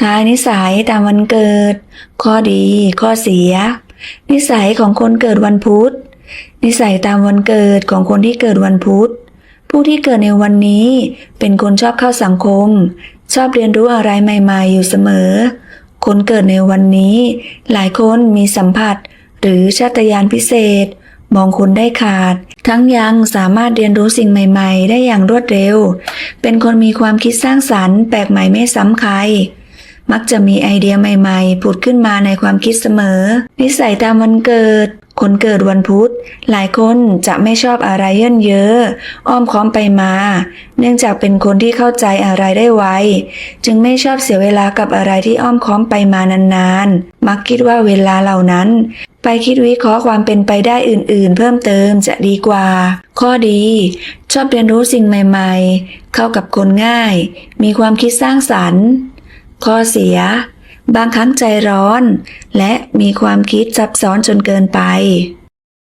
ทายนิสัยตามวันเกิด ข้อดี ข้อเสีย นิสัยของคนเกิดวันพุธ นิสัยตามวันเกิดของคนที่เกิดวันพุธ ผู้ที่เกิดในวันนี้เป็นคนชอบเข้าสังคม ชอบเรียนรู้อะไรใหม่ ๆ อยู่เสมอ คนเกิดในวันนี้ หลายคนมีสัมผัส หรือชาตญาณพิเศษ มองคุณได้ขาด ทั้งยังสามารถเรียนรู้สิ่งใหม่ ๆ ได้อย่างรวดเร็ว เป็นคนมีความคิดสร้างสรรค์แปลกใหม่ไม่ซ้ำใคร มักจะมีไอเดียใหม่ๆ ผุดขึ้นมาในความคิดเสมอ นิสัยตามวันเกิด คนเกิดวันพุธ หลายคนจะไม่ชอบอะไรเยินเยอะ อ้อมค้อมไปมา เนื่องจากเป็นคนที่เข้าใจอะไรได้ไว จึงไม่ชอบเสียเวลากับอะไรที่อ้อมค้อมไปมานานๆ มักคิดว่าเวลาเหล่านั้นไปคิดวิเคราะห์ความเป็นไปได้อื่นๆ เพิ่มเติมจะดีกว่า ข้อดี ชอบเรียนรู้สิ่งใหม่ๆ เข้ากับคนง่าย มีความคิดสร้างสรรค์ ข้อเสีย บางครั้งใจร้อน และมีความคิดซับซ้อนจนเกินไป